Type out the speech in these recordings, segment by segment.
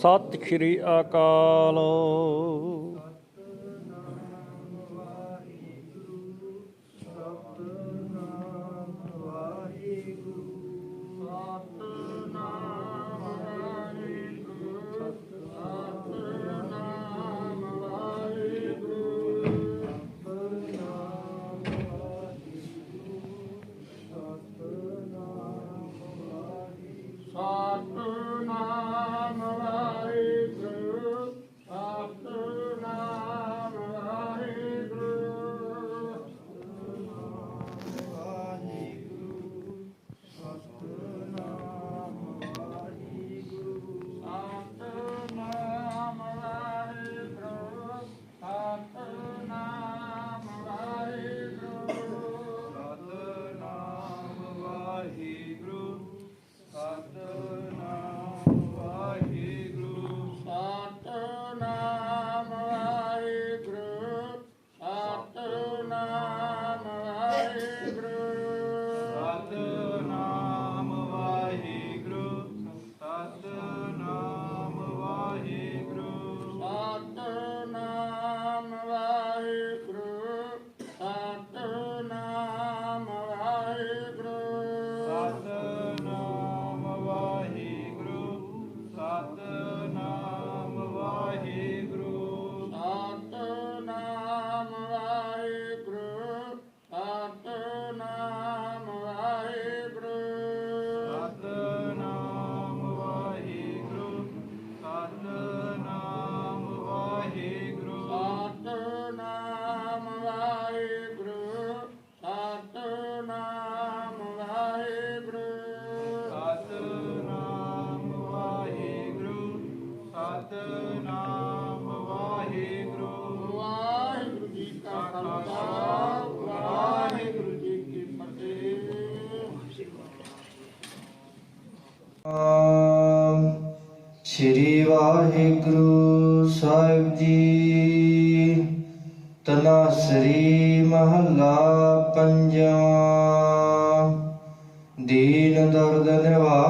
ਸਤਿ ਸ਼੍ਰੀ ਅਕਾਲ। ਸਤਨਾਮ ਵਾਹਿਗੁਰੂ। ਵਾਹਿਗੁਰੂ ਜੀ ਕਾ ਖਾਲਸਾ ਵਾਹਿਗੁਰੂ ਜੀ ਕੀ ਫਤਿਹ। ਆਮ ਸ੍ਰੀ ਵਾਹਿਗੁਰੂ ਸਾਹਿਬ ਜੀ। ਤਨਾਸਰੀ ਮਹੱਲਾ ਪੰਜਵਾਂ। ਦੀਨ ਦਰਦ ਨਿਵਾਰ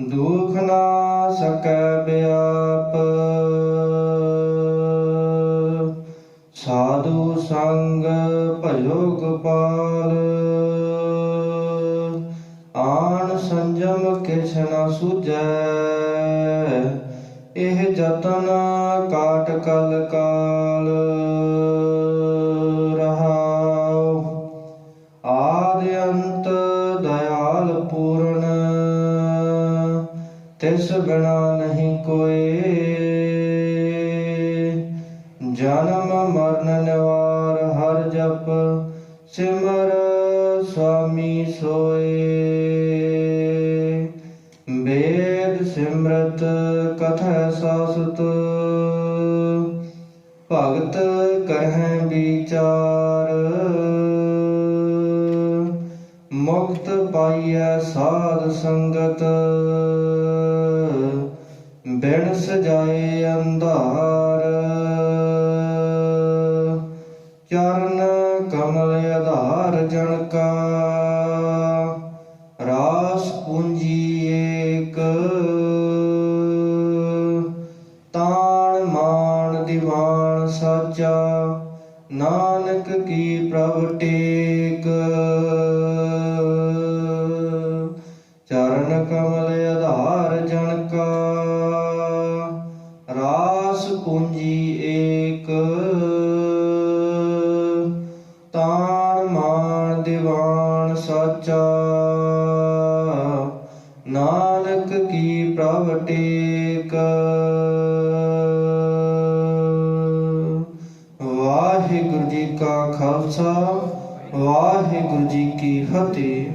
ਦੁਖ ਨਾ ਸਕੈ ਬਿਆਪ। ਸਾਧੂ ਸੰਗ ਭਜੋ ਗੋਪਾਲ। ਆਣ ਸੰਜਮ ਕਿਛ ਨ ਸੁਝੈ। ਇਹ ਜਤਨ ਕਾਟ ਕਲ ਕਾਲ ਰਹਾਉ। ਆਦ ਅੰਤ ਦਇਆਲ ਪੂਰਨ ਤਿਸ ਬਿਨਾ ਨਹੀਂ ਕੋਏ ਜਨਮ ਮਰਨ ਨਿਵਾਰ ਹਰ ਜਪ ਸਿਮਰ ਸੁਆਮੀ ਸੋਏ। ਵੇਦ ਸਿਮਰਤ ਕਥਾ ਸਾਸਤ। ਭਗਤ ਕਰਹਿ ਵਿਚਾਰ ਮੁਕਤ ਪਾਈਐ ਸਾਧ ਸੰਗਤ। ਬਿਨ ਸਜਾਏ ਅੰਧਾਰ। ਚਰਨ ਕਮਲ ਆਧਾਰ ਜਨ ਕਾ ਰਾਸ ਪੂੰਜੀ ਏਕ। ਤਾਣ ਮਾਨ ਦੀਵਾਨ ਸਾਚਾ। ਨਾਨਕ ਕੀ ਪ੍ਰਭ ਟੇਕ। ਕਮਲ ਆਧਾਰ ਜਨ ਕਾ ਰਾਸ ਪੂੰਜੀ ਏਕ। ਤਾਣ ਮਾਨ ਦੀਵਾਨ ਸਾਚਾ। ਨਾਨਕ ਕੀ ਪ੍ਰਭ ਟੇਕ। ਵਾਹਿਗੁਰੂ ਜੀ ਕਾ ਖਾਲਸਾ, ਵਾਹਿਗੁਰੂ ਜੀ ਕੀ ਫਤਿਹ।